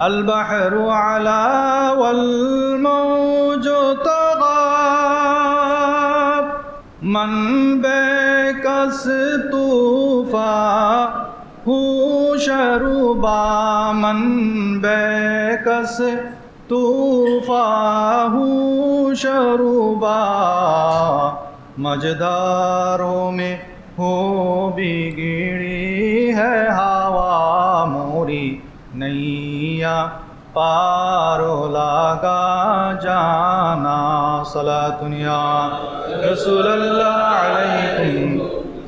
البحر علا والموج تغاب من بیکس طوفا ہو شروبا من بیکس طوفا ہو شروبا مجداروں میں ہو بگڑی ہے ہاں دنیا پارو لاگا جانا صلا دنیا رسول اللہ علیکم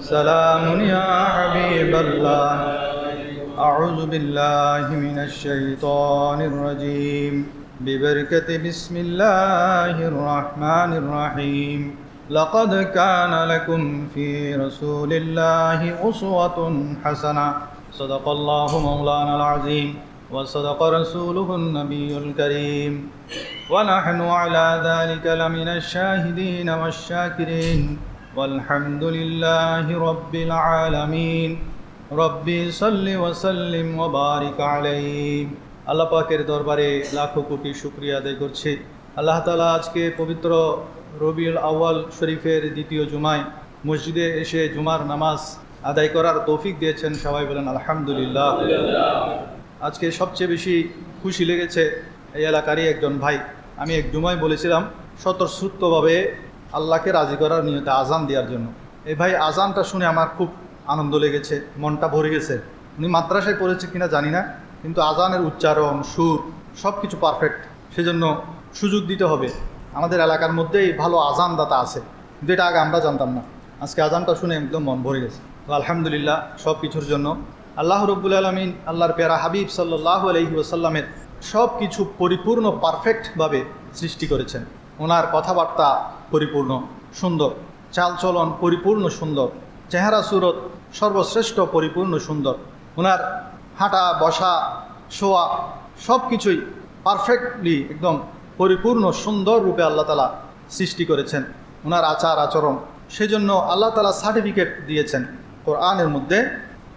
سلام یا حبیب اللہ اعوذ باللہ من الشیطان الرجیم ببرکت بسم اللہ الرحمن الرحیم لقد كان لكم في رسول الله أسوة حسنة. صدق الله مولانا العظيم وصدق رسوله النبي الكريم ونحن على ذلك لمن الشاهدين والشاكرين والحمد لله رب العالمين রব্বি সাল্লি ওয়াসাল্লিম ওবারিক আলাইহি আল্লাহ পাকের দরবারে লাখো কোটি শুক্রিয়া আদায় করছি আল্লাহ তাআলা আজকে পবিত্র রবিউল আউয়াল শরীফের দ্বিতীয় জুমায় মসজিদে এসে জুমার নামাজ আদায় করার তৌফিক দিয়েছেন সবাই বলেন আলহামদুলিল্লাহ আজকে সবচেয়ে বেশি খুশি লেগেছে এই এলাকারই একজন ভাই। আমি এক জুমায় বলেছিলাম, স্বতঃস্ফূর্তভাবে আল্লাহকে রাজি করার নিয়তে আজান দেওয়ার জন্য। এই ভাই আজানটা শুনে আমার খুব আনন্দ লেগেছে, মনটা ভরে গেছে। উনি মাদ্রাসায় পড়েছে কিনা জানি না, কিন্তু আজানের উচ্চারণ, সুর সব কিছু পারফেক্ট সেজন্য সুযোগ দিতে হবে। আমাদের এলাকার মধ্যেই ভালো আজানদাতা আছে, কিন্তু এটা আগে আমরা জানতাম না। আজকে আজানটা শুনে একদম মন ভরে গেছে। আলহামদুলিল্লাহ সব কিছুর জন্য আল্লাহ রব্বুল আলমিন আল্লাহর পেয়ারা হাবিব সাল্লাহ আলহি ওসাল্লামের সব কিছু পরিপূর্ণ পারফেক্টভাবে সৃষ্টি করেছেন। ওনার কথাবার্তা পরিপূর্ণ সুন্দর, চালচলন পরিপূর্ণ সুন্দর, চেহারা সুরত সর্বশ্রেষ্ঠ পরিপূর্ণ সুন্দর। ওনার হাঁটা, বসা, শোয়া সব কিছুই পারফেক্টলি একদম পরিপূর্ণ সুন্দর রূপে আল্লাহ তালা সৃষ্টি করেছেন। ওনার আচার আচরণ, সেজন্য আল্লাহ তালা সার্টিফিকেট দিয়েছেন। কোরআনের মধ্যে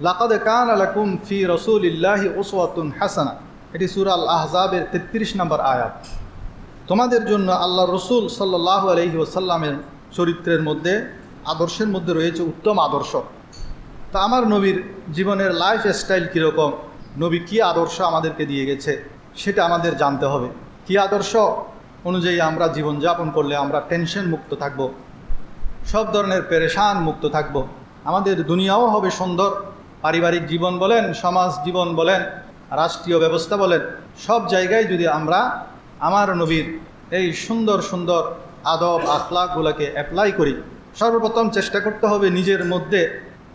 লাকাদে কান আলাকুম ফি রসুল ইল্লাহি ওসওয়াতুন হাসানা। এটি সুরাল আহজাবের তেত্রিশ নম্বর আয়াত। তোমাদের জন্য আল্লাহ রসুল সাল্লাহ আলহি ওসাল্লামের চরিত্রের মধ্যে, আদর্শের মধ্যে রয়েছে উত্তম আদর্শ। তা আমার নবীর জীবনের লাইফ স্টাইল কীরকম? নবী কী আদর্শ আমাদেরকে দিয়ে গেছে? সেটা আমাদের জানতে হবে। কী আদর্শ? অনুযায়ী আমরা জীবনযাপন করলে আমরা টেনশন মুক্ত থাকব। সব ধরনের পেরেশান মুক্ত থাকব। আমাদের দুনিয়াও হবে সুন্দর। পারিবারিক জীবন বলেন, সমাজ জীবন বলেন, রাষ্ট্রীয় ব্যবস্থা বলেন, সব জায়গায় যদি আমরা আমার নবীর এই সুন্দর সুন্দর আদব আখলাকগুলোকে অ্যাপ্লাই করি, সর্বপ্রথম চেষ্টা করতে হবে নিজের মধ্যে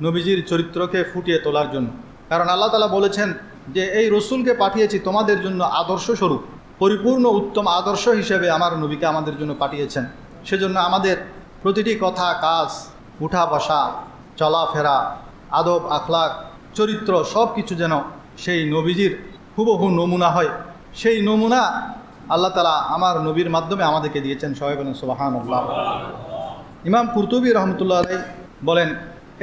নবীজির চরিত্রকে ফুটিয়ে তোলার জন্য। কারণ আল্লাহ তালা বলেছেন যে, এই রসুলকে পাঠিয়েছি তোমাদের জন্য আদর্শ স্বরূপ, পরিপূর্ণ উত্তম আদর্শ হিসেবে আমার নবীকে আমাদের জন্য পাঠিয়েছেন। সেজন্য আমাদের প্রতিটি কথা, কাজ উঠা বসা চলাফেরা আদব আখলাক চরিত্র সব কিছু যেন সেই নবীজির হুবহু নমুনা হয়। সেই নমুনা আল্লাহ তালা আমার নবীর মাধ্যমে আমাদেরকে দিয়েছেন সবাই বলেন সোবাহান ইমাম কুরতুবী রহমতুল্লাহ আলাই বলেন,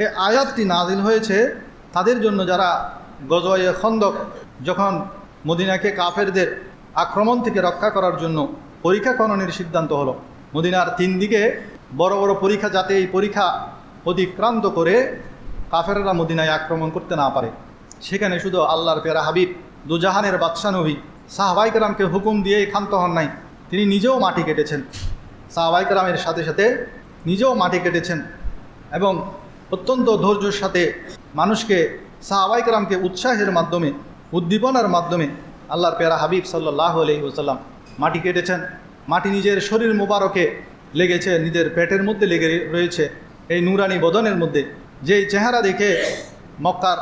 এ আয়াতটি নাজিল হয়েছে তাদের জন্য যারা গজয়ে খন্দক, যখন মদিনাকে কাফেরদের আক্রমণ থেকে রক্ষা করার জন্য পরীক্ষা খননের সিদ্ধান্ত হলো, মদিনার তিন দিকে বড় বড় পরীক্ষা, যাতে এই পরীক্ষা অতিক্রান্ত করে কাফেররা মদিনায় আক্রমণ করতে না পারে। সেখানে শুধু আল্লাহর পেরা হাবিব, দুজাহানের বাদশা নবী সাহবাইকরামকে হুকুম দিয়েই ক্ষান্ত হন নাই। তিনি নিজেও মাটি কেটেছেন। সাহবাইকরামের সাথে সাথে নিজেও মাটি কেটেছেন এবং অত্যন্ত ধৈর্যের সাথে মানুষকে সাহাবাইকরামকে উৎসাহের মাধ্যমে, উদ্দীপনার মাধ্যমে আল্লাহর পেরা হাবিব সাল্লাহ আলহি ওসাল্লাম মাটি কেটেছেন। মাটি নিজের শরীর মোবারকে লেগেছে, নিজের পেটের মধ্যে লেগে রয়েছে। এই নুরানি বদনের মধ্যে যেই চেহারা দেখে মক্কার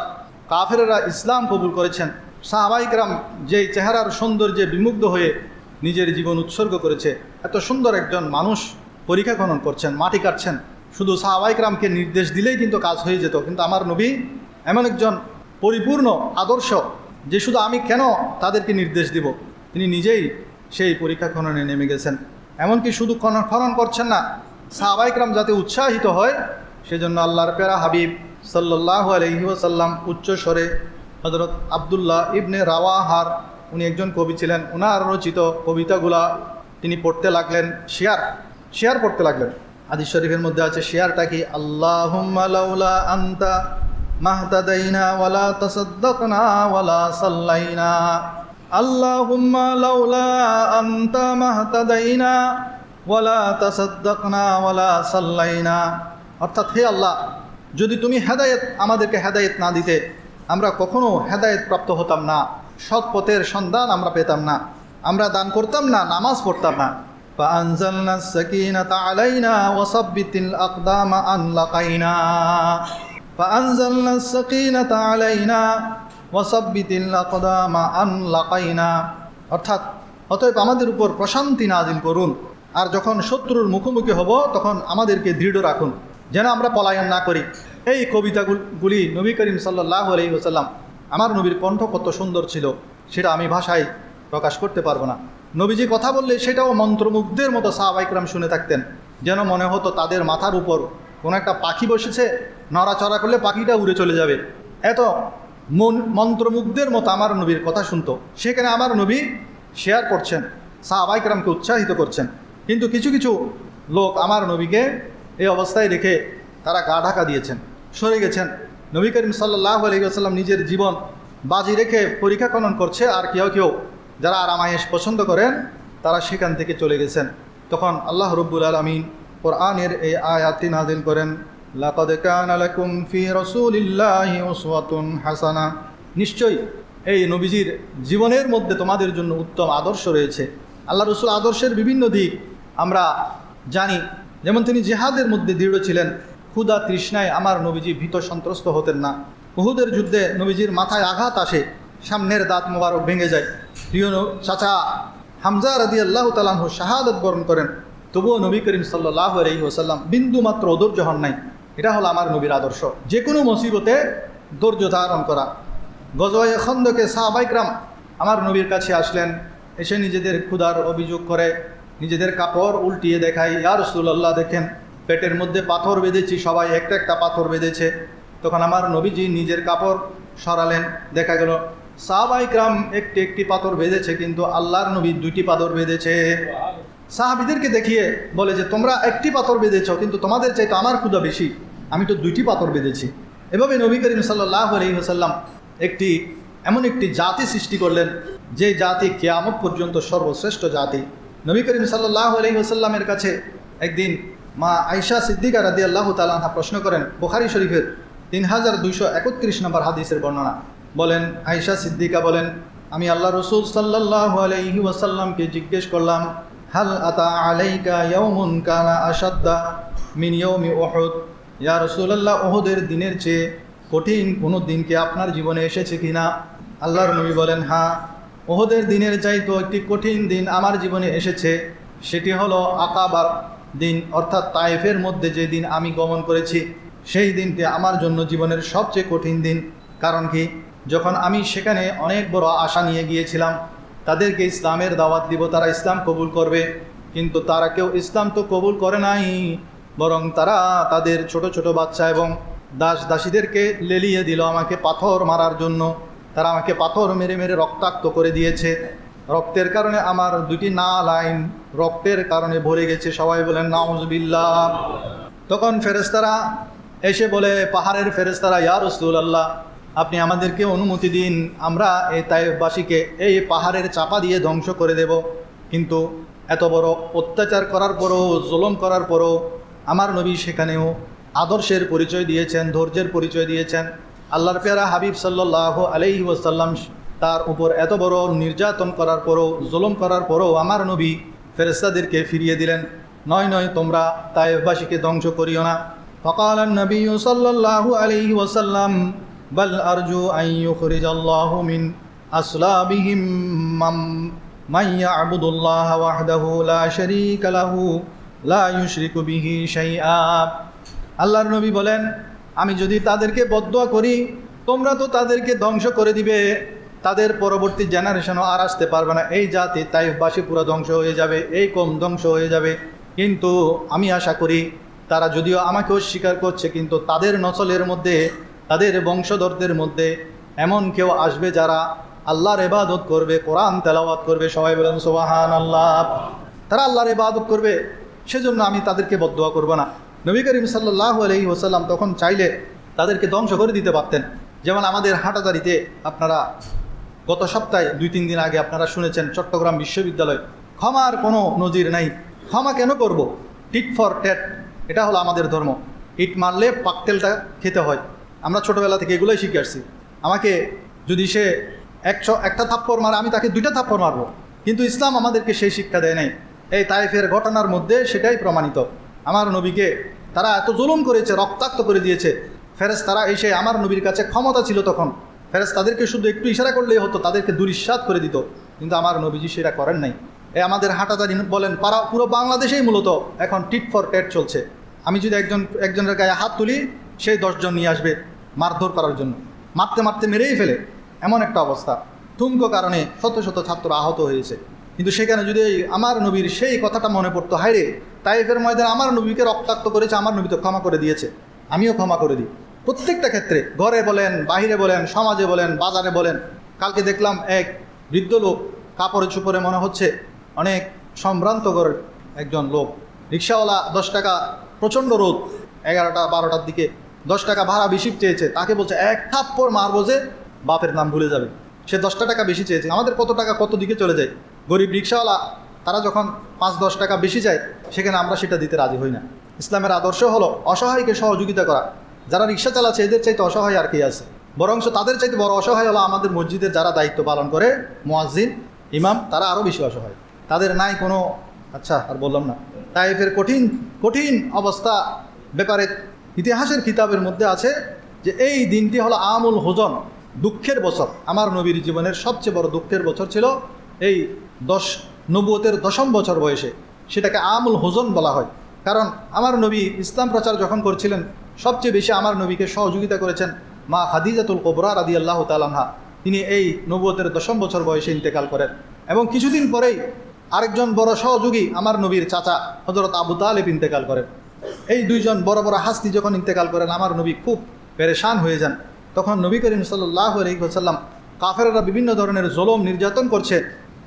কাফেরেরা ইসলাম কবুল করেছেন, সাহাবাইকরাম যেই চেহারার সৌন্দর্যে বিমুগ্ধ হয়ে নিজের জীবন উৎসর্গ করেছে, এত সুন্দর একজন মানুষ পরীক্ষা খনন করছেন, মাটি কাটছেন। শুধু সাহাবাইকরামকে নির্দেশ দিলেই কিন্তু কাজ হয়ে যেত, কিন্তু আমার নবী এমন একজন পরিপূর্ণ আদর্শ যে শুধু আমি কেন তাদেরকে নির্দেশ দিব, তিনি নিজেই সেই পরীক্ষা খননে নেমে গেছেন। এমনকি শুধু খনন করছেন না, সাহাবাইকরাম যাতে উৎসাহিত হয় সেজন্য আল্লাহর পেরা হাবিব সাল্লাহ আলহি ওসাল্লাম উচ্চ স্বরে হজরত আবদুল্লাহ ইবনে রাওয়াহার, উনি একজন কবি ছিলেন ওনার রচিত কবিতাগুলা তিনি পড়তে লাগলেন শেয়ার শেয়ার পড়তে লাগলেন। আদি শরীফের মধ্যে আছে শেয়ারটা কি? লাউলা আনতা মাহতাদাইনা ওয়ালা তাসাদ্দাকনা ওয়ালা সাল্লাইনা। আল্লাহুম্মা লাউলা আনতা মাহতাদাইনা ওয়ালা তাসাদ্দাকনা ওয়ালা সাল্লাইনা। অর্থাৎ হে আল্লাহ যদি তুমি হেদায়েত আমাদেরকে হেদায়েত না দিতে আমরা কখনো হেদায়েত প্রাপ্ত হতাম না সৎ পথের সন্ধান আমরা পেতাম না আমরা দান করতাম না নামাজ পড়তাম না فأنزلنا السكينة علينا وثبت الأقدام أن لقينا فأنزلنا السكينة علينا وثبت الأقدام أن لقينا অর্থাৎ অতএব আমাদের উপর প্রশান্তি নাজিল করুন আর যখন শত্রুর মুখোমুখি হব তখন আমাদেরকে দৃঢ় রাখুন যেন আমরা পলায়ন না করি। এই কবিতাগুলি নবী করিম সাল্লাহ আলহি ওসাল্লাম আমার নবীর কণ্ঠ কত সুন্দর ছিল, সেটা আমি ভাষায় প্রকাশ করতে পারব না। নবীজি কথা বললে সেটাও মন্ত্রমুগ্ধের মতো সাহাবাইকরাম শুনে থাকতেন, যেন মনে হতো তাদের মাথার উপর কোনো একটা পাখি বসেছে, নড়াচড়া করলে পাখিটা উড়ে চলে যাবে। এত মন, মন্ত্রমুগ্ধের মতো আমার নবীর কথা শুনতো। সেখানে আমার নবী শেয়ার করছেন সাহাবাইকরামকে উৎসাহিত করছেন। কিন্তু কিছু কিছু লোক আমার নবীকে এই অবস্থায় রেখে তারা গা ঢাকা দিয়েছেন, সরে গেছেন। নবী করিম সাল্লাহ আলহিহাসাল্লাম নিজের জীবন বাজি রেখে পরীক্ষা খনন করছে, আর কেউ কেউ যারা আরামায়েশ পছন্দ করেন, তারা সেখান থেকে চলে গেছেন। তখন আল্লাহ রব্বুল আলমিন কোরআনের এই আয়াতটি নাজিল করেন ফি হাসানা। নিশ্চয়ই এই নবীজির জীবনের মধ্যে তোমাদের জন্য উত্তম আদর্শ রয়েছে। আল্লাহ রসুল আদর্শের বিভিন্ন দিক আমরা জানি। যেমন তিনি জেহাদের মধ্যে দৃঢ় ছিলেন ক্ষুদা তৃষ্ণায় আমার নবীজি ভীত সন্ত্রস্ত হতেন না। বহুদের যুদ্ধে নবীজির মাথায় আঘাত আসে, সামনের দাঁত মোবারক ভেঙে যায়। প্রিয় চাচা হামজা রাদি আল্লাহ তালাহ শাহাদত বরণ করেন, তবুও নবী করিম সাল্লাহ আলহি ওসাল্লাম বিন্দু মাত্র অধৈর্য হন নাই। এটা হলো আমার নবীর আদর্শ। যে কোনো মুসিবতে ধৈর্য ধারণ করা। গজওয়াই খন্দকে সাহাবাইকরাম আমার নবীর কাছে আসলেন, এসে নিজেদের ক্ষুধার অভিযোগ করে নিজেদের কাপড় উল্টিয়ে দেখাই আর রসুল্লাহ দেখেন, পেটের মধ্যে পাথর বেঁধেছি, সবাই একটা একটা পাথর বেঁধেছে। তখন আমার নবীজি নিজের কাপড় সরালেন, দেখা গেল সাহাবাইকরাম একটি একটি পাথর বেঁধেছে, কিন্তু আল্লাহর নবী দুইটি পাথর বেঁধেছে। সাহাবিদেরকে দেখিয়ে বলে যে, তোমরা একটি পাথর বেঁধেছ, কিন্তু তোমাদের চাইতে আমার ক্ষুদা বেশি। আমি তো দুইটি পাথর বেঁধেছি। এভাবে নবী করিম সাল্লাহ আলহিহাসাল্লাম একটি, এমন একটি জাতি সৃষ্টি করলেন, যে জাতি কেয়ামত পর্যন্ত সর্বশ্রেষ্ঠ জাতি। নবী করিম সাল্লাহ আলহিহাসাল্লামের কাছে একদিন মা আয়সা সিদ্দিকা রাদি আল্লাহ তালাহা প্রশ্ন করেন, বোখারি শরীফের তিন হাজার দুইশো একত্রিশ নম্বর হাদিসের বর্ণনা। বলেন আয়সা সিদ্দিকা বলেন, আমি আল্লাহ রসুল সাল্লাহ আলহি ওয়াসাল্লামকে জিজ্ঞেস করলাম, হাল আতা আলাইকা ইয়ৌমুন কানা আসাদ্দা মিন ইয়ৌমি ওহদ ইয়া রসুলাল্লাহ ওহদের দিনের চেয়ে কঠিন কোনো দিনকে আপনার জীবনে এসেছে কি না আল্লাহর নবী বলেন হ্যাঁ। ওহদের দিনের চাইতো একটি কঠিন দিন আমার জীবনে এসেছে, সেটি হলো আকাবার দিন, অর্থাৎ তায়েফের মধ্যে যে দিন আমি গমন করেছি, সেই দিনটি আমার জন্য জীবনের সবচেয়ে কঠিন দিন। কারণ কি? যখন আমি সেখানে অনেক বড় আশা নিয়ে গিয়েছিলাম, তাদেরকে ইসলামের দাওয়াত দিব, তারা ইসলাম কবুল করবে। কিন্তু তারা কেউ ইসলাম তো কবুল করে নাই, বরং তারা তাদের ছোট ছোট বাচ্চা এবং দাস দাসীদেরকে লেলিয়ে দিল আমাকে পাথর মারার জন্য। তারা আমাকে পাথর মেরে মেরে রক্তাক্ত করে দিয়েছে। রক্তের কারণে আমার দুটি না লাইন রক্তের কারণে ভরে গেছে। সবাই বলেন, নাউজবিল্লাহ। তখন ফেরেস্তারা এসে বলে, পাহাড়ের ফেরেস্তারা ইয়া রসুল আল্লাহ আপনি আমাদেরকে অনুমতি দিন। আমরা এই তাইবাসীকে এই পাহাড়ের চাপা দিয়ে ধ্বংস করে দেব। কিন্তু এত বড় অত্যাচার করার পরও, জুলম করার পরও আমার নবী সেখানেও আদর্শের পরিচয় দিয়েছেন, ধৈর্যের পরিচয় দিয়েছেন। আল্লাহর পেয়ারা হাবিব সাল্লাহ আলাইহি ওয়াসাল্লাম তার উপর এত বড় নির্যাতন করার পরও জুলম করার পরও আমার নবী ফেরেস্তাদেরকে ফিরিয়ে দিলেন নয় নয় তোমরা তাইফবাসীকে ধ্বংস করিও না فقال النبي صلى الله عليه وسلم بل أرجو أن يخرج الله من أصلابهم من, من يعبد الله وحده لا شريك له لا يشرك به شيئا আল্লাহর নবী বলেন আমি যদি তাদেরকে বদুয়া করি, তোমরা তো তাদেরকে ধ্বংস করে দিবে। তাদের পরবর্তী জেনারেশনও আর আসতে পারবে না। এই জাতি তাইফবাসী পুরো ধ্বংস হয়ে যাবে, এই কম ধ্বংস হয়ে যাবে। কিন্তু আমি আশা করি, তারা যদিও আমাকে অস্বীকার করছে, কিন্তু তাদের নসলের মধ্যে, তাদের বংশধরদের মধ্যে এমন কেউ আসবে যারা আল্লাহর এবাদত করবে, কোরআন তেলাওয়াত করবে, সবাই বলেন সোবাহান আল্লাহ তারা আল্লাহর এবাদত করবে, সেজন্য আমি তাদেরকে বদোয়া করব না। নবী করিম সাল্লাহ আলহি ওসাল্লাম তখন চাইলে তাদেরকে ধ্বংস করে দিতে পারতেন। যেমন আমাদের হাটাদারিতে আপনারা গত সপ্তাহে দুই, তিন দিন আগে আপনারা শুনেছেন চট্টগ্রাম বিশ্ববিদ্যালয়, ক্ষমার কোনো নজির নাই। ক্ষমা কেন করব? টিট ফর টেট এটা হলো আমাদের ধর্ম। ইট মারলে পাকতেলটা খেতে হয়। আমরা ছোটোবেলা থেকে এগুলোই শিখে আসছি। আমাকে যদি সে একশো, একটা থাপ্পড় মারে, আমি তাকে দুইটা থাপ্পড় মারবো। কিন্তু ইসলাম আমাদেরকে সেই শিক্ষা দেয় নাই। এই তাইফের ঘটনার মধ্যে সেটাই প্রমাণিত। আমার নবীকে তারা এত জুলুম করেছে, রক্তাক্ত করে দিয়েছে। ফেরেস তারা এসে আমার নবীর কাছে ক্ষমতা ছিল তখন। ফেরেস তাদেরকে শুধু একটু ইশারা করলেই হতো, তাদেরকে দুরিশ্বাদ করে দিত। কিন্তু আমার নবীজি সেটা করেন নাই। এ আমাদের হাঁটাদারি বলেন, পাড়া, পুরো বাংলাদেশেই মূলত এখন টিট ফর টেট চলছে। আমি যদি একজন, একজনের গায়ে হাত তুলি, সেই দশজন নিয়ে আসবে মারধর করার জন্য। মারতে মারতে মেরেই ফেলে। এমন একটা অবস্থা। ঠুমকো কারণে শত শত ছাত্র আহত হয়েছে। কিন্তু সেখানে যদি আমার নবীর সেই কথাটা মনে পড়তো হায়রে তাইফের ময়দান আমার নবীকে রক্তাক্ত করেছে, আমার নবী তো ক্ষমা করে দিয়েছে। আমিও ক্ষমা করে দিই। প্রত্যেকটা ক্ষেত্রে, ঘরে বলেন, বাহিরে বলেন, সমাজে বলেন, বাজারে বলেন, কালকে দেখলাম এক বৃদ্ধ লোক কাপড়ে চুপড়ে মনে হচ্ছে অনেক সম্ভ্রান্ত সম্ভ্রান্তকর একজন লোক। রিক্সাওয়ালা দশ টাকা, প্রচণ্ড রোদ, এগারোটা, বারোটার দিকে দশ টাকা ভাড়া বেশি চেয়েছে। তাকে বলছে, এক থাপ্পড় মারবো যে বাপের নাম ভুলে যাবে। সে দশটা টাকা বেশি চেয়েছে। আমাদের কত টাকা কত দিকে চলে যায়? গরিব রিক্সাওয়ালা, তারা যখন পাঁচ দশ টাকা বেশি যায় সেখানে আমরা সেটা দিতে রাজি হই না। ইসলামের আদর্শ হলো অসহায়কে সহযোগিতা করা। যারা রিক্সা চালাচ্ছে, এদের চাইতে অসহায় আর কি আছে? বরংশ তাদের চাইতে বড় অসহায় হলো আমাদের মসজিদের যারা দায়িত্ব পালন করে, মোয়াজ্জিন, ইমাম, তারা আরও বেশি অসহায়। তাদের নাই কোনো আচ্ছা আর বললাম না। তাইফের কঠিন কঠিন অবস্থা ব্যাপারে ইতিহাসের কিতাবের মধ্যে আছে যে এই দিনটি হলো আমুল হোজন, দুঃখের বছর। আমার নবীর জীবনের সবচেয়ে বড় দুঃখের বছর ছিল এই দশ, নবুয়তের দশম বছর বয়সে সেটাকে আমুল হোজন বলা হয়। কারণ আমার নবী ইসলাম প্রচার যখন করছিলেন, সবচেয়ে বেশি আমার নবীকে সহযোগিতা করেছেন মা হাদিজাতুল কোবরা রাদি আল্লাহ তালানহা তিনি এই নবুয়তের দশম বছর বয়সে ইন্তেকাল করেন। এবং কিছুদিন পরেই আরেকজন বড় সহযোগী আমার নবীর চাচা হজরত আবু তালেব ইন্তেকাল করেন। এই দুইজন বড় বড় হাস্তি যখন ইন্তেকাল করেন, আমার নবী খুব পেরেশান হয়ে যান। তখন নবী করিম সাল্লাহ আলহিহাসাল্লাম কাফেররা বিভিন্ন ধরনের জলম নির্যাতন করছে।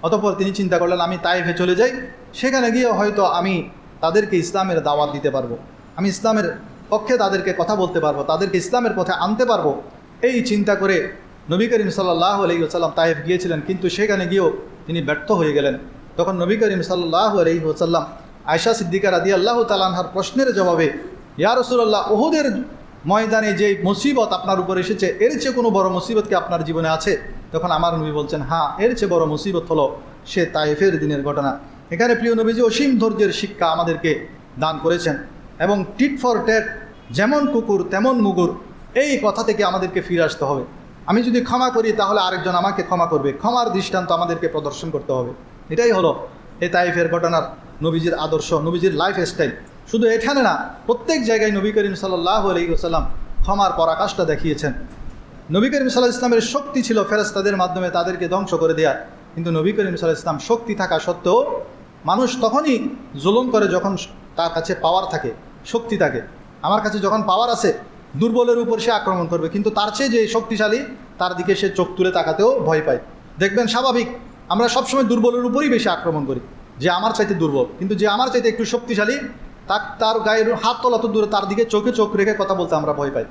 অতপর তিনি চিন্তা করলেন, আমি তাইফে চলে যাই। সেখানে গিয়ে হয়তো আমি তাদেরকে ইসলামের দাওয়াত দিতে পারব। আমি ইসলামের পক্ষে তাদেরকে কথা বলতে পারব, তাদেরকে ইসলামের পথে আনতে পারব। এই চিন্তা করে নবী করিম সাল্লাহ আলহিহাসাল্লাম তাইফ গিয়েছিলেন, কিন্তু সেখানে গিয়েও তিনি ব্যর্থ হয়ে গেলেন। তখন নবী করিম সাল্লাহ আলহিহাসাল্লাম আয়সা সিদ্দিকা রাদি আল্লাহ তালানহার প্রশ্নের জবাবে, ইয়া রসুল্লাহ ওহুদের ময়দানে যে মুসিবত আপনার উপর এসেছে, এর চেয়ে কোনো বড় মুসিবত কি আপনার জীবনে আছে? তখন আমার নবী বলছেন হ্যাঁ এর চেয়ে বড় মুসিবত হলো সে তাইফের দিনের ঘটনা। এখানে প্রিয় নবীজি অসীম ধৈর্যের শিক্ষা আমাদেরকে দান করেছেন এবং টিট ফর টেট যেমন কুকুর, তেমন মুগুর, এই কথা থেকে আমাদেরকে ফিরে আসতে হবে। আমি যদি ক্ষমা করি, তাহলে আরেকজন আমাকে ক্ষমা করবে। ক্ষমার দৃষ্টান্ত আমাদেরকে প্রদর্শন করতে হবে। এটাই হলো এ তাইফের ঘটনার নবীজির আদর্শ, নবীজির লাইফ স্টাইল শুধু এখানে না, প্রত্যেক জায়গায় নবী করিম সাল্লাহ আলহিসাল্লাম ক্ষমার পরাকাশটা দেখিয়েছেন। নবী করিম সাল্লাহ ইসলামের শক্তি ছিল ফেরেস্তাদের মাধ্যমে তাদেরকে ধ্বংস করে দেওয়া কিন্তু নবী করিম সাল্লাহ ইসলাম শক্তি থাকা সত্ত্বেও মানুষ তখনই জুলুম করে যখন তার কাছে পাওয়ার থাকে, শক্তি থাকে। আমার কাছে যখন পাওয়ার আছে, দুর্বলের উপর সে আক্রমণ করবে। কিন্তু তার চেয়ে যে শক্তিশালী, তার দিকে সে চোখ তুলে তাকাতেও ভয় পায়। দেখবেন স্বাভাবিক, আমরা সবসময় দুর্বলের উপরই বেশি আক্রমণ করি, যে আমার চাইতে দুর্বল। কিন্তু যে আমার চাইতে একটু শক্তিশালী তার তার গায়ের হাত তোলা তো দূরে, তার দিকে চোখে চোখ রেখে কথা বলতে আমরা ভয় পাই।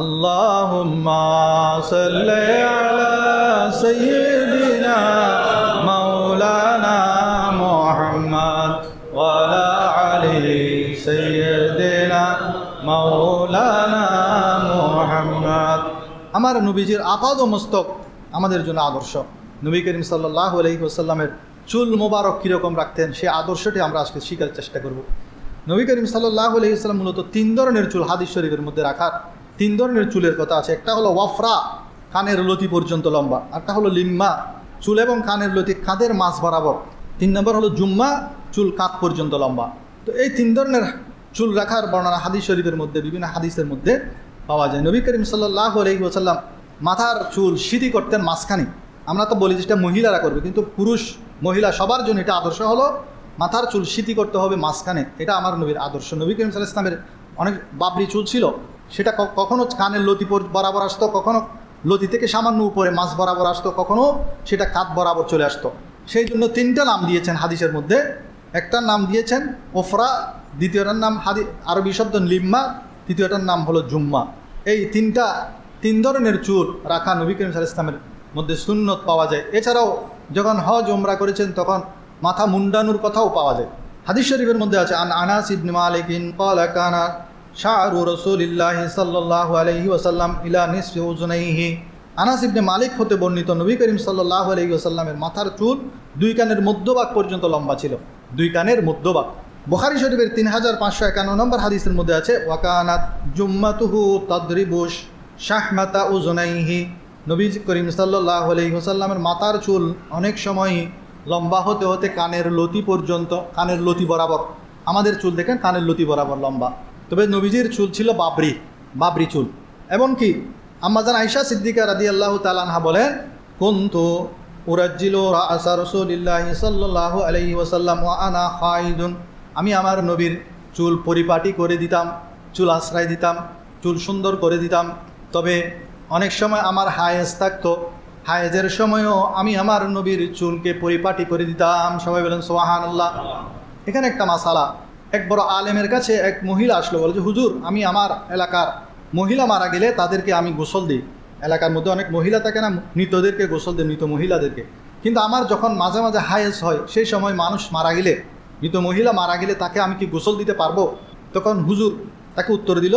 আল্লাহ মাওলানা মুহাম্মদ মুহাম্মদ। আমার নবীজির আপাদ মস্তক আমাদের জন্য আদর্শ। নবী করিম সাল্লাহ আলহিহাসাল্লামের চুল মোবারক কীরকম রাখতেন, সে আদর্শটি আমরা আজকে শেখার চেষ্টা করব। নবী করিম সাল্লাহ আলহিহাস্লাম মূলত তিন ধরনের চুল হাদিস শরীফের মধ্যে রাখার তিন ধরনের চুলের কথা আছে। একটা হলো ওয়াফরা, কানের লতি পর্যন্ত লম্বা। একটা হলো লিম্মা, চুল এবং কানের লতি কাঁধের মাছ বরাবর। তিন নম্বর হলো জুম্মা, চুল কাঁধ পর্যন্ত লম্বা। তো এই তিন ধরনের চুল রাখার বর্ণনা হাদিস শরীফের মধ্যে, বিভিন্ন হাদিসের মধ্যে পাওয়া যায়। নবী করিম সাল্লাহ আলহি মাথার চুল সিঁড়ি করতেন মাঝখানে। আমরা তো বলি যেটা মহিলারা করবে, কিন্তু পুরুষ, মহিলা সবার জন্য এটা আদর্শ হলো মাথার চুল সিঁতি করতে হবে মাঝখানে। এটা আমার নবীর আদর্শ। নবী করিম সাল্লাহ ইসলামের অনেক বাবরি চুল ছিল। সেটা ক- কখনো কানের লতি বরাবর আসতো, কখনো লতি থেকে সামান্য উপরে মাছ বরাবর আসতো, কখনো সেটা কাত বরাবর চলে আসতো। সেই জন্য তিনটা নাম দিয়েছেন হাদিসের মধ্যে। একটার নাম দিয়েছেন ওফরা, দ্বিতীয়টার নাম হাদি আরবি শব্দ লিম্মা, তৃতীয়টার নাম হলো জুম্মা। এই তিনটা, তিন ধরনের চুল রাখা নবী করিম সাল ইসলামের মধ্যে সুন্নত পাওয়া যায়। এছাড়াও যখন হজ ওমরা করেছেন, তখন মাথা মুন্ডানোর কথাও পাওয়া যায়। হাদিস শরীফের মধ্যে আছে, আন আনাস ইবনে মালিকিন ক্বালা কানা শাহরু রসুলিল্লাহি সাল্লাল্লাহু আলাইহি ওয়াসাল্লাম ইলা নিসফি উজুনাইহি। আনাস ইবনে মালিক হতে বর্ণিত নবী করিম সাল্লাল্লাহু আলাইহি ওয়াসাল্লামের মাথার চুল দুই কানের মধ্যভাগ পর্যন্ত লম্বা ছিল। দুই কানের মধ্যভাগ। বুখারী শরীফের তিন হাজার পাঁচশো একান্ন নম্বর হাদিসের মধ্যে আছে, ওয়াকানাত জুম্মাতুহু তদ্রিবুশ শাহমাতা উজুনাইহি। নবী করিম সাল্লাল্লাহু আলাইহি ওয়াসাল্লামের মাথার চুল অনেক সময় লম্বা হতে হতে কানের লতি পর্যন্ত, কানের লতি বরাবর। আমাদের চুল দেখেন, কানের লতি বরাবর লম্বা। তবে নবীজির চুল ছিল বাবরি বাবরি চুল। এমনকি আম্মাজান আইসা সিদ্দিকা রাদি আল্লাহ তালানহা বলেন, কুন্তু উরাজ্জিল আমি আমার নবীর চুল পরিপাটি করে দিতাম, চুল আশ্রয় দিতাম, চুল সুন্দর করে দিতাম। তবে অনেক সময় আমার হায়েজ থাকতো হায়েজের সময়ও আমি আমার নবীর চুলকে পরিপাটি করে দিতাম। সবাই বলেন সোহান আল্লাহ এখানে একটা মাসালা। এক বড় আলেমের কাছে এক মহিলা আসলো, বলে যে, হুজুর, আমি আমার এলাকার মহিলা মারা গেলে তাদেরকে আমি গোসল দিই। এলাকার মধ্যে অনেক মহিলা থাকে না, মৃতদেরকে গোসল দেয় মৃত মহিলাদেরকে। কিন্তু আমার যখন মাঝে মাঝে হায়েস হয়, সেই সময় মানুষ মারা গেলে, মৃত মহিলা মারা গেলে তাকে আমি কি গোসল দিতে পারব? তখন হুজুর তাকে উত্তর দিল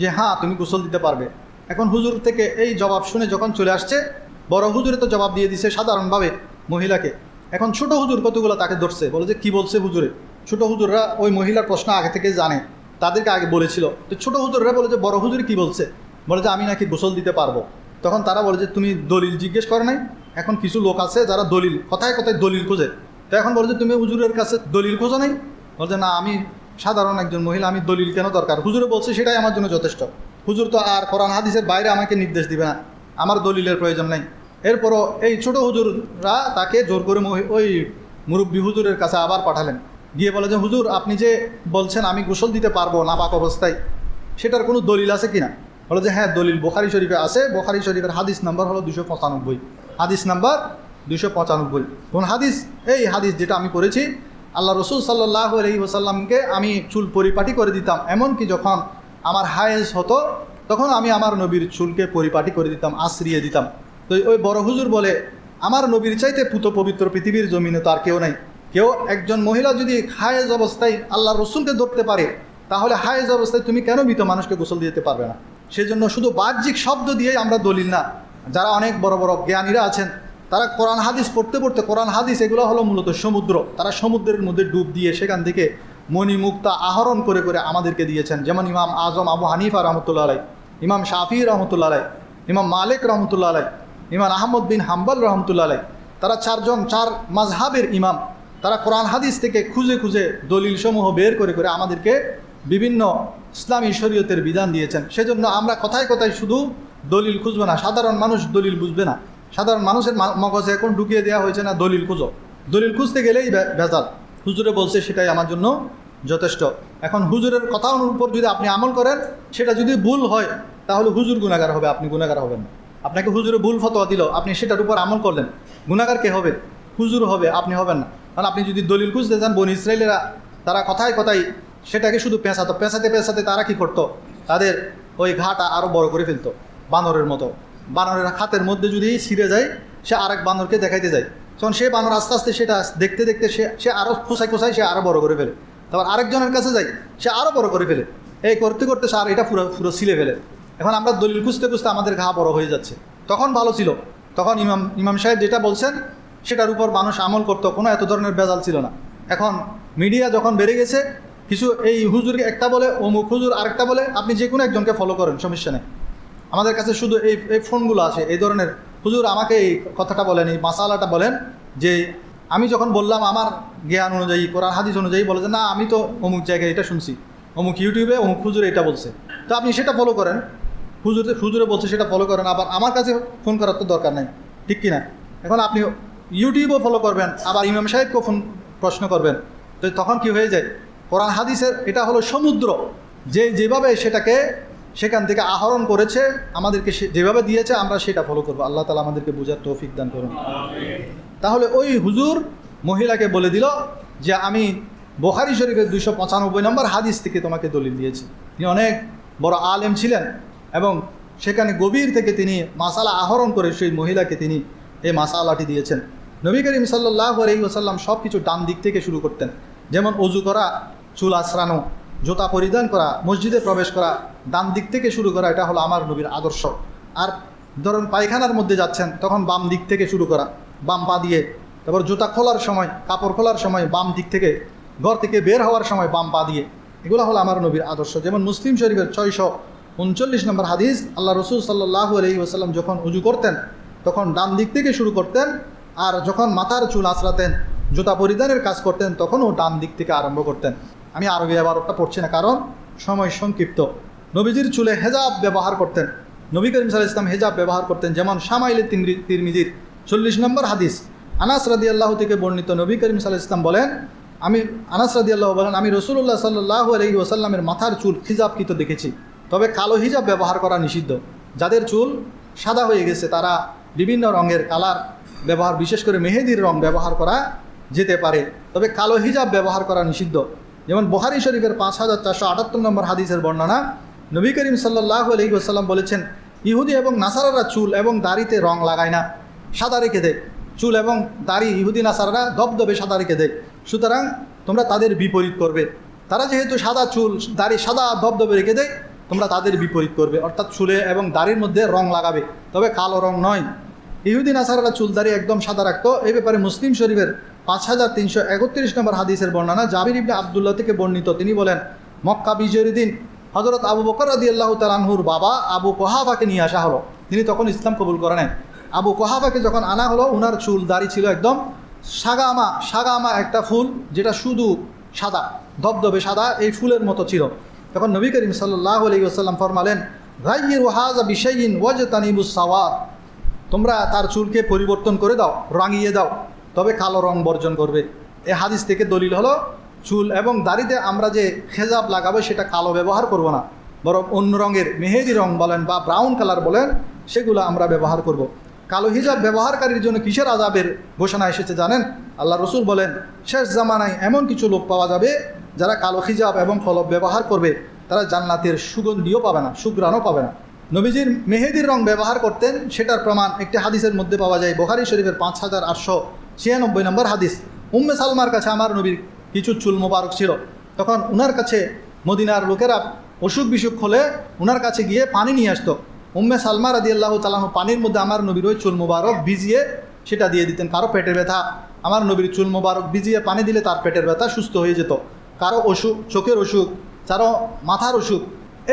যে হ্যাঁ তুমি গোসল দিতে পারবে। এখন হুজুর থেকে এই জবাব শুনে যখন চলে আসছে বড় হুজুরে তো জবাব দিয়ে দিছে সাধারণভাবে মহিলাকে। এখন ছোট হুজুর কতগুলো তাকে ধরছে? বলে যে, কী বলছে হুজুরে? ছোট হুজুররা ওই মহিলার প্রশ্ন আগে থেকে জানে, তাদেরকে আগে বলেছিল। তো ছোট হুজুররা বলে যে, বড় হুজুর কি বলছে? বলে যে, আমি নাকি গোসল দিতে পারব। তখন তারা বলে যে, তুমি দলিল জিজ্ঞেস করে নাই? এখন কিছু লোক আছে যারা দলিল, কথায় কথায় দলিল খোঁজে। তো এখন বলে যে, তুমি হুজুরের কাছে দলিল খোঁজো নাই? বলছে না, আমি সাধারণ একজন মহিলা, আমি দলিল কেন দরকার? হুজুরে বলছে, সেটাই আমার জন্য যথেষ্ট। হুজুর তো আর কোরআন, হাদিসের বাইরে আমাকে নির্দেশ দিবে না। আমার দলিলের প্রয়োজন নাই। এরপরও এই ছোট হুজুররা তাকে জোর করে ওই মুরব্বী হুজুরের কাছে আবার পাঠালেন। গিয়ে বলে যে, হুজুর, আপনি যে বলছেন আমি গোসল দিতে পারব নাপাক অবস্থায়, সেটার কোনো দলিল আছে কি না বলে যে হ্যাঁ দলিল বোখারি শরীফে আছে। বোখারি শরীফের হাদিস নাম্বার হলো দুশো পঁচানব্বই। হাদিস নাম্বার দুশো পঁচানব্বই। কোন হাদিস? এই হাদিস যেটা আমি পড়েছি, আল্লাহ রসুল সাল্লাহ আলহি ওসাল্লামকে আমি চুল পরিপাটি করে দিতাম। এমনকি যখন আমার হায়েজ হতো, তখন আমি আমার নবীর চুলকে পরিপাটি করে দিতাম, আশ্রিয়ে দিতাম। তো ওই বড় হুজুর বলে, আমার নবীর চাইতে পুত পবিত্র পৃথিবীর জমিনে তো আর কেউ নাই। কেউ একজন মহিলা যদি হায়েজ অবস্থায় আল্লাহ রসুলকে ধরতে পারে, তাহলে হায়েজ অবস্থায় তুমি কেন মৃত মানুষকে গোসল দিতে পারবে না? সেজন্য শুধু বাহ্যিক শব্দ দিয়েই আমরা দলিল না। যারা অনেক বড় বড় জ্ঞানীরা আছেন, তারা কোরআন হাদিস পড়তে পড়তে, কোরআন হাদিস এগুলো হলো মূলত সমুদ্র। তারা সমুদ্রের মধ্যে ডুব দিয়ে সেখান থেকে মণিমুক্তা আহরণ করে করে আমাদেরকে দিয়েছেন। যেমন ইমাম আজম আবু হানিফা রহমতুল্লাহ আলাই ইমাম শাফি রহমতুল্লাহ আলাই ইমাম মালিক রহমতুল্লাহ আলাই ইমাম আহমদ বিন হাম্বল রহমতুল্লাহ আলাই তারা চারজন, চার মাজহাবের ইমাম। তারা কোরআন হাদিস থেকে খুঁজে খুঁজে দলিল সমূহ বের করে করে আমাদেরকে বিভিন্ন ইসলামী শরীয়তের বিধান দিয়েছেন। সেজন্য আমরা কথায় কথায় শুধু দলিল খুঁজবে না। সাধারণ মানুষ দলিল বুঝবে না। সাধারণ মানুষের মগজে এখন ঢুকিয়ে দেওয়া হয়েছে না, দলিল খুঁজো। দলিল খুঁজতে গেলেই ভেজাল হুজুরে বলছে সেটাই আমার জন্য যথেষ্ট। এখন হুজুরের কথার উপর যদি আপনি আমল করেন, সেটা যদি ভুল হয়, তাহলে হুজুর গুণাগার হবে, আপনি গুণাগার হবেন না। আপনাকে হুজুরে ভুল ফতোয়া দিল, আপনি সেটার উপর আমল করলেন। গুণাগার কে হবে? হুজুর হবে, আপনি হবেন না। কারণ আপনি যদি দলিল খুঁজতে যান, বনি ইসরায়েলেরা তারা কথায় কথায় সেটাকে শুধু পেঁচাতো। পেঁচাতে পেঁচাতে তারা কি করতো? তাদের ওই ঘাটা আরও বড় করে ফেলতো, বানরের মতো। বানরের খাতের মধ্যে যদি ছিঁড়ে যায়, সে আরেক বানরকে দেখাইতে যায়। তখন সে বানর আস্তে আস্তে সেটা দেখতে দেখতে সে সে আরও খোসাই খোসাই সে আরও বড় করে ফেলে। তারপর আরেকজনের কাছে যায়, সে আরও বড় করে ফেলে। এই করতে করতে সে আর এটা পুরো পুরো ছিলে ফেলে। এখন আমরা দলিল খুঁজতে খুঁজতে আমাদের ঘা বড় হয়ে যাচ্ছে। তখন ভালো ছিল। তখন ইমাম ইমাম সাহেব যেটা বলছেন, সেটার উপর মানুষ আমল করতো, কোনো এত ধরনের বেজাল ছিল না। এখন মিডিয়া যখন বেড়ে গেছে, কিছু এই হুজুরকে একটা বলে, অমুক হুজুর আরেকটা বলে, আপনি যে কোনো একজনকে ফলো করেন, সমস্যা নেই। আমাদের কাছে শুধু এই এই ফোনগুলো আছে, এই ধরনের। হুজুর আমাকে এই কথাটা বলেন, এই মাসালাটা বলেন, যে আমি যখন বললাম আমার জ্ঞান অনুযায়ী, কোরআন, হাদিস অনুযায়ী বলে যে, না, আমি তো অমুক জায়গায় এটা শুনছি। অমুক ইউটিউবে অমুক হুজুরে এটা বলছে। তো আপনি সেটা ফলো করেন। হুজুরে হুজুরে বলছে সেটা ফলো করেন, আবার আমার কাছে ফোন করার তো দরকার নেই। ঠিক কি না এখন আপনি ইউটিউবও ফলো করবেন, আবার ইমাম সাহেবকেও ফোন প্রশ্ন করবেন। তো তখন কি হয়ে যায়? কোরআন, হাদিসের এটা হলো সমুদ্র। যে যেভাবে সেটাকে সেখান থেকে আহরণ করেছে, আমাদেরকে যেভাবে দিয়েছে, আমরা সেটা ফলো করব। আল্লাহ তালা আমাদেরকে বোঝার তৌফিক দান করুন। তাহলে ওই হুজুর মহিলাকে বলে দিল যে, আমি বোখারি শরীফের দুশো পঁচানব্বই নম্বর হাদিস থেকে তোমাকে দলিল দিয়েছি। তিনি অনেক বড় আলেম ছিলেন। এবং সেখানে গভীর থেকে তিনি মাসালা আহরণ করে সেই মহিলাকে তিনি এই মাসালাটি দিয়েছেন। নবী করিম সাল্লাহ আলহি ওসাল্লাম সব কিছু ডান দিক থেকে শুরু করতেন। যেমন অজু করা, চুল আশ্রানো জোতা পরিধান করা, মসজিদে প্রবেশ করা, ডান দিক থেকে শুরু করা, এটা হলো আমার নবীর আদর্শ। আর ধরুন পায়খানার মধ্যে যাচ্ছেন, তখন বাম দিক থেকে শুরু করা, বাম পা দিয়ে, তারপর জুতা খোলার সময়, কাপড় খোলার সময় বাম দিক থেকে, ঘর থেকে বের হওয়ার সময় বাম পা দিয়ে। এগুলো হলো আমার নবীর আদর্শ। যেমন মুসলিম শরীফের ছয়শো উনচল্লিশ নম্বর হাদিস, আল্লাহ রসুল সাল্লাহ আলহি ওসাল্লাম যখন উজু করতেন, তখন ডান দিক থেকে শুরু করতেন আর যখন মাথার চুল আঁচড়াতেন জুতা পরিধানের কাজ করতেন, তখনও ডান দিক থেকে আরম্ভ করতেন। আমি আরবি আবারটা পড়ছি না, কারণ সময় সংক্ষিপ্ত। নবীজির চুলে হেজাব ব্যবহার করতেন। নবী করিম সাল ইসলাম হেজাব ব্যবহার করতেন, যেমন শামাইলে তিরমিজির। চল্লিশ নম্বর হাদিস, আনাস রাদি আল্লাহ থেকে বর্ণিত নবী করিম সাল ইসলাম বলেন, আমি আনাস রাদি আল্লাহ বলেন, আমি রসুল্লাহ সাল্লাহ আলহি ওসাল্লামের মাথার চুল খিজাবকৃত দেখেছি। তবে কালো হিজাব ব্যবহার করা নিষিদ্ধ। যাদের চুল সাদা হয়ে গেছে, তারা বিভিন্ন রঙের কালার ব্যবহার, বিশেষ করে মেহেদির রং ব্যবহার করা যেতে পারে। তবে কালো হিজাব ব্যবহার করা নিষিদ্ধ। যেমন বহারি শরীফের পাঁচ হাজার চারশো আটাত্তর নম্বর হাদিসের বর্ণনা, নবী করিম সাল্লাহ আলহি আসাল্লাম বলেছেন, ইহুদি এবং নাসারারা চুল এবং দাড়িতে রং লাগায় না, সাদা রেখে দেয় চুল এবং দাড়ি ইহুদি নাসারারা দবদবে সাদা রেখে দেয় সুতরাং তোমরা তাদের বিপরীত করবে। তারা যেহেতু সাদা চুল, দাড়ি সাদা দবদবে রেখে দেয় তোমরা তাদের বিপরীত করবে। অর্থাৎ চুলে এবং দাড়ির মধ্যে রং লাগাবে। তবে কালো রং নয়। ইহুদিন চুল দাড়ি একদম সাদা রাখতো। এই ব্যাপারে মুসলিম শরীফের পাঁচ হাজার তিনশো একত্রিশ নম্বর হাদিসের বর্ণনা জাবির ইবনে আবদুল্লাহ থেকে বর্ণিত। তিনি বলেন, মক্কা বিজয়ের দিন হজরত আবু বকর রাদি আল্লাহ তালানহুর বাবা আবু কোহাবাকে নিয়ে আসা হলো। তিনি তখন ইসলাম কবুল করে নেন। আবু কোহাবাকে যখন আনা হলো ওনার চুল দাড়ি ছিল একদম সাগামা সাগামা একটা ফুল, যেটা শুধু সাদা, ধবধবে সাদা, এই ফুলের মতো ছিল। তখন নবী করিম সাল্লাহ আলী আসাল্লাম ফরমালেন রাইয়ের ওয়াহাজা বিশাইন ওয়াজ তানিবুস সাওয়ার তোমরা তার চুলকে পরিবর্তন করে দাও, রাঙিয়ে দাও, তবে কালো রং বর্জন করবে। এ হাদিস থেকে দলিল হলো, চুল এবং দাড়িতে আমরা যে খেজাব লাগাবো, সেটা কালো ব্যবহার করব না। বরং অন্য রঙের মেহেদি রং বলেন বা ব্রাউন কালার বলেন, সেগুলো আমরা ব্যবহার করব। কালো হিজাব ব্যবহারকারীর জন্য কিসের আজাবের ঘোষণা এসেছে জানেন? আল্লাহ রসুল বলেন, শেষ জামানায় এমন কিছু লোক পাওয়া যাবে যারা কালো হিজাব এবং কলব ব্যবহার করবে, তারা জান্নাতের সুগন্ধিও পাবে না সুগ্রাণও পাবে না। নবীজির মেহেদির রং ব্যবহার করতেন, সেটার প্রমাণ একটি হাদিসের মধ্যে পাওয়া যায়। বোখারি শরীফের পাঁচ হাজার আটশো ছিয়ানব্বই নম্বর হাদিস। উম্মে সালমার কাছে আমার নবীর কিছু চুল মোবারক ছিল। তখন উনার কাছে মদিনার লোকেরা অসুখ বিসুখ হলে উনার কাছে গিয়ে পানি নিয়ে আসতো। উম্মে সালমা রাদি আল্লাহ তালাহ পানির মধ্যে আমার নবীর ওই চুল মোবারক ভিজিয়ে সেটা দিয়ে দিতেন। কারও পেটের ব্যথা। আমার নবীর চুল মোবারক ভিজিয়ে পানি দিলে তার পেটের ব্যথা সুস্থ হয়ে যেত। কারও অসুখ, চোখের অসুখ, কারও মাথার অসুখ,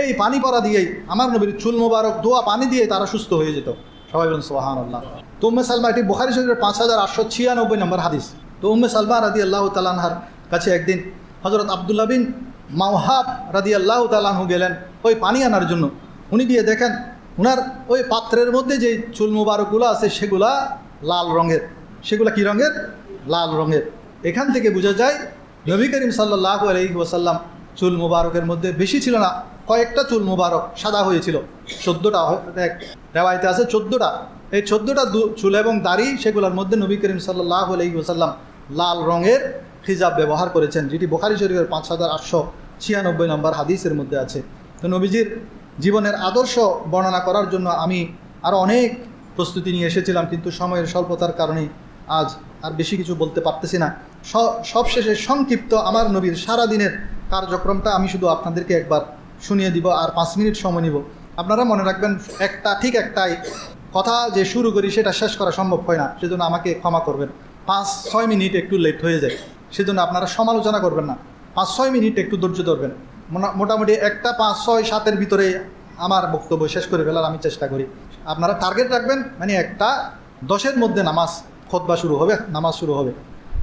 এই পানি পরা দিয়েই আমার নবীর চুল মোবারক, দোয়া, পানি দিয়ে তারা সুস্থ হয়ে যেত। সবাই বলুন সোহান আল্লাহ তো উম্মে সালমা, এটি বোখারি শরীফের পাঁচ হাজার আটশো ছিয়ানব্বই নম্বর হাদিস। তো উম্মে সালমা রাদি আল্লাহ তালানহার কাছে একদিন হজরত আবদুল্লা বিন মাওহাব রাদি আল্লাহ তালাহু গেলেন ওই পানি আনার জন্য। উনি গিয়ে দেখেন, উনার ওই পাত্রের মধ্যে যে চুল মোবারকগুলো আছে, সেগুলা লাল রঙের। সেগুলা কি রঙের? লাল রঙের। এখান থেকে বোঝা যায় নবী করিম সাল্লাহ আলহি ওসাল্লাম চুল মুবারকের মধ্যে বেশি ছিল না, কয়েকটা চুল মোবারক সাদা হয়েছিল। চোদ্দোটা রেওয়ায়তে আছে চোদ্দোটা। এই চোদ্দোটা চুল এবং দাড়ি সেগুলোর মধ্যে নবী করিম সাল্লাহ আলহি ওসাল্লাম লাল রঙের খিজাব ব্যবহার করেছেন, যেটি বোখারি শরীফের পাঁচ হাজার আটশো ছিয়ানব্বই নম্বর হাদিসের মধ্যে আছে। তো নবীজির জীবনের আদর্শ বর্ণনা করার জন্য আমি আরও অনেক প্রস্তুতি নিয়ে এসেছিলাম, কিন্তু সময়ের স্বল্পতার কারণে আজ আর বেশি কিছু বলতে পারতেছি না। সবশেষে সংক্ষিপ্ত আমার নবীর সারা দিনের কার্যক্রমটা আমি শুধু আপনাদেরকে একবার শুনিয়ে দিব আর পাঁচ মিনিট সময় নিব। আপনারা মনে রাখবেন, একটা ঠিক একটাই কথা যে শুরু করি সেটা শেষ করা সম্ভব হয় না, সেজন্য আমাকে ক্ষমা করবেন। পাঁচ, ছয় মিনিট একটু লেট হয়ে যায়, সেজন্য আপনারা সমালোচনা করবেন না। পাঁচ, ছয় মিনিট একটু ধৈর্য ধরবেন। মোটামুটি একটা পাঁচ, ছয়, সাতের ভিতরে আমার বক্তব্য শেষ করে ফেলার আমি চেষ্টা করি। আপনারা টার্গেট রাখবেন মানে একটা দশের মধ্যে নামাজ খোদবা শুরু হবে, নামাজ শুরু হবে।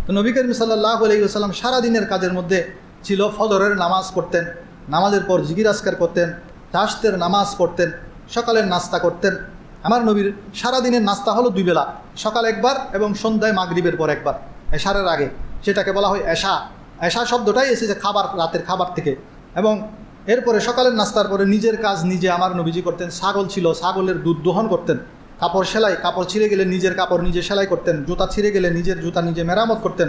তো নবী করিম সাল্লাহ আলহিউসাল্লাম সারাদিনের কাজের মধ্যে ছিল ফজরের নামাজ পড়তেন, নামাজের পর জিগির আসকার করতেন তাস্তের নামাজ পড়তেন, সকালের নাস্তা করতেন। আমার নবীর সারাদিনের নাস্তা হলো দুই বেলা, সকাল একবার এবং সন্ধ্যায় মাগরীবের পর একবার, এশারের আগে। সেটাকে বলা হয় এশা। এশা শব্দটাই এসেছে খাবার, রাতের খাবার থেকে। এবং এরপরে সকালের নাস্তার পরে নিজের কাজ নিজে আমার নবীজি করতেন, ছাগল ছিল, ছাগলের দুধ দোহন করতেন। কাপড় সেলাই, কাপড় ছিঁড়ে গেলে নিজের কাপড় নিজে সেলাই করতেন, জুতা ছিঁড়ে গেলে নিজের জুতা নিজে মেরামত করতেন,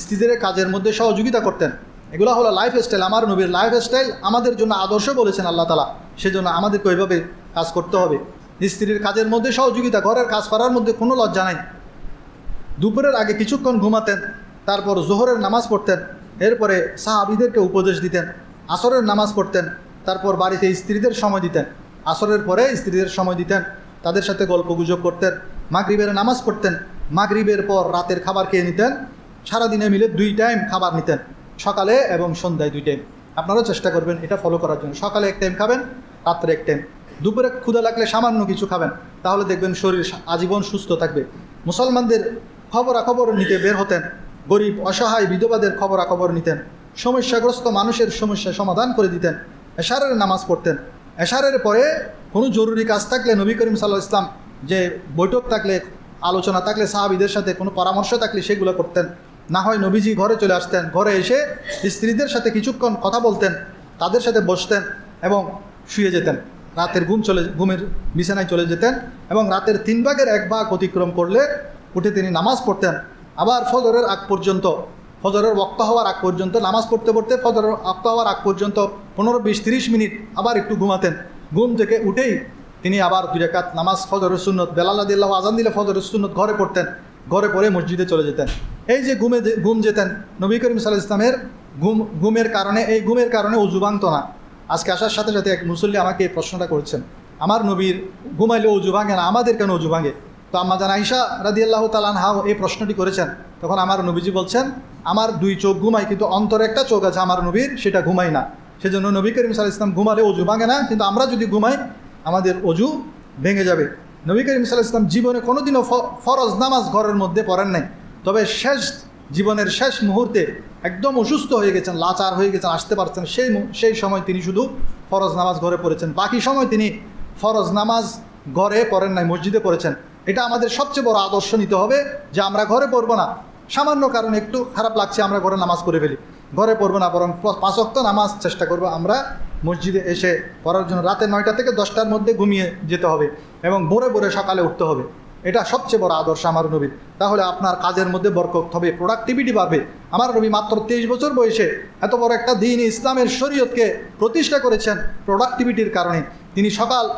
স্ত্রীদের কাজের মধ্যে সহযোগিতা করতেন। এগুলো হলো লাইফ স্টাইল আমার নবীর লাইফ স্টাইল আমাদের জন্য আদর্শ বলেছেন আল্লাহ তালা সেজন্য আমাদেরকে ওইভাবে কাজ করতে হবে। স্ত্রীর কাজের মধ্যে সহযোগিতা, ঘরের কাজ করার মধ্যে কোনো লজ্জা নাই। দুপুরের আগে কিছুক্ষণ ঘুমাতেন, তারপর জোহরের নামাজ পড়তেন, এরপরে সাহাবিদেরকে উপদেশ দিতেন, আসরের নামাজ পড়তেন, তারপর বাড়িতে স্ত্রীদের সময় দিতেন, আসরের পরে স্ত্রীদের সময় দিতেন। তাদের সাথে গল্প গুজব করতেন, মাগরিবের নামাজ পড়তেন, মাগরিবের পর রাতের খাবার খেয়ে নিতেন, সারাদিনে মিলে দুই টাইম খাবার নিতেন, সকালে এবং সন্ধ্যায় দুই টাইম আপনারাও চেষ্টা করবেন এটা ফলো করার জন্য। সকালে এক টাইম খাবেন, রাত্রে এক টাইম দুপুরে ক্ষুদা লাগলে সামান্য কিছু খাবেন, তাহলে দেখবেন শরীর আজীবন সুস্থ থাকবে। মুসলমানদের খবরাখবর নিতে বের হতেন, গরিব, অসহায়, বিধবাদের খবরাখবর নিতেন, সমস্যাগ্রস্ত মানুষের সমস্যা সমাধান করে দিতেন, এশারের নামাজ পড়তেন এশারের পরে কোনো জরুরি কাজ থাকলে নবী করিম সাল্লাহ ইসলাম যে বৈঠক থাকলে, আলোচনা থাকলে, সাহাবিদের সাথে কোনো পরামর্শ থাকলে সেগুলো করতেন। না হয় নবীজি ঘরে চলে আসতেন, ঘরে এসে স্ত্রীদের সাথে কিছুক্ষণ কথা বলতেন, তাদের সাথে বসতেন এবং শুয়ে যেতেন। রাতের ঘুম চলে, ঘুমের বিছানায় চলে যেতেন এবং রাতের তিন ভাগের এক ভাগ অতিক্রম করলে উঠে তিনি নামাজ পড়তেন। আবার ফজরের আগ পর্যন্ত ফজরের বক্ত হওয়ার আগ পর্যন্ত, নামাজ পড়তে পড়তে ফজরের আক্ত হওয়ার আগ পর্যন্ত পনেরো বিশ তিরিশ মিনিট আবার একটু ঘুমাতেন। ঘুম থেকে উঠেই তিনি আবার দুই নামাজ ফজরের সুন্নত বেলাল্লাদিল্লাহ আজান দিলে ফজরের সুন্নত ঘরে পড়তেন, ঘরে পড়ে মসজিদে চলে যেতেন। এই যে ঘুমে ঘুম যেতেন, নবী করিম সাল্লাহ ইসলামের ঘুম, ঘুমের কারণে, এই ঘুমের কারণে অজু ভাঙত না। আজকে আসার সাথে সাথে এক মুসল্লি আমাকে এই প্রশ্নটা করেছেন, আমার নবীর ঘুমাইলে অজু ভাঙে না, আমাদের কেন অজু ভাঙে? তো আম্মা জান আইসা রাদি আল্লাহ তালানহাও এই প্রশ্নটি করেছেন। তখন আমার নবীজি বলছেন আমার দুই চোখ ঘুমাই কিন্তু অন্তরে একটা চোখ আছে আমার নবীর, সেটা ঘুমাই না। সেজন্য নবী করিম সাল্লাহ ইসলাম ঘুমালে অজু ভাঙে না, কিন্তু আমরা যদি ঘুমাই, আমাদের অজু ভেঙে যাবে। নবী করিম সাল্লাহ ইসলাম জীবনে কোনোদিনও ফরজ নামাজ ঘরের মধ্যে পড়েন নাই। তবে শেষ জীবনের শেষ মুহূর্তে একদম অসুস্থ হয়ে গেছেন, লাচার হয়ে গেছেন, আসতে পারছেন, সেই সেই সময় তিনি শুধু ফরজ নামাজ ঘরে পড়েছেন। বাকি সময় তিনি ফরজ নামাজ ঘরে পড়েন নাই, মসজিদে পড়েছেন। এটা আমাদের সবচেয়ে বড় আদর্শ নিতে হবে যে আমরা ঘরে পড়ব না। সামান্য কারণে একটু খারাপ লাগছে, আমরা ঘরে নামাজ পড়ে ফেলি। ঘরে পড়ব না, বরং প- পাঁচ ওয়াক্ত নামাজ চেষ্টা করব আমরা মসজিদে এসে পড়ার জন্য। রাতে নয়টা থেকে দশটার মধ্যে ঘুমিয়ে যেতে হবে এবং ভোরে ভোরে সকালে উঠতে হবে। এটা সবচেয়ে বড় আদর্শ আমার নবীর তাহলে আপনার কাজের মধ্যে বরকত হবে প্রোডাক্টিভিটি বাড়বে। আমার নবী মাত্র তেইশ বছর বয়সে এত বড় একটা দিন ইসলামের শরীয়তকে প্রতিষ্ঠা করেছেন প্রোডাক্টিভিটির কারণে। তিনি সকাল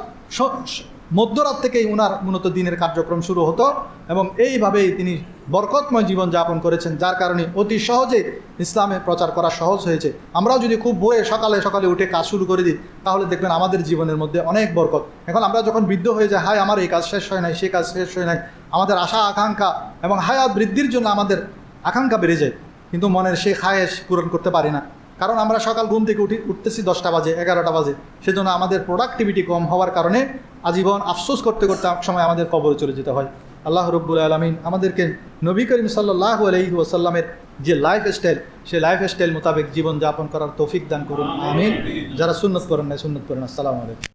মধ্যরাত থেকেই উনার মূলত দিনের কার্যক্রম শুরু হতো এবং এইভাবেই তিনি বরকতময় জীবন যাপন করেছেন, যার কারণে অতি সহজে ইসলামে প্রচার করা সহজ হয়েছে। আমরাও যদি খুব ভোরে সকালে সকালে উঠে কাজ শুরু করে দিই, তাহলে দেখবেন আমাদের জীবনের মধ্যে অনেক বরকত। এখন আমরা যখন বৃদ্ধ হয়ে যায় হায়, আমার এই কাজ শেষ হয় নাই, সে কাজ শেষ হয় নাই, আমাদের আশা, আকাঙ্ক্ষা এবং হায়াত বৃদ্ধির জন্য আমাদের আকাঙ্ক্ষা বেড়ে যায়। কিন্তু মনের সেই খায়েশ পূরণ করতে পারি না। কারণ আমরা সকাল ঘুম থেকে উঠি, উঠতেছি দশটা বাজে, এগারোটা বাজে। সেজন্য আমাদের প্রোডাক্টিভিটি কম হওয়ার কারণে আজীবন আফসোস করতে করতে সময় আমাদের কবরে চলে যেতে হয়। আল্লাহ রব্বুল আলমিন আমাদেরকে নবী করিম সাল্লাহ আলহি ওসাল্লামের যে লাইফ স্টাইল সেই লাইফ স্টাইল মোতাবেক জীবনযাপন করার তৌফিক দান করুন। আমিন। যারা সুন্নত করেন নাই, সুন্নত করেন আসসালামু আলাইকুম।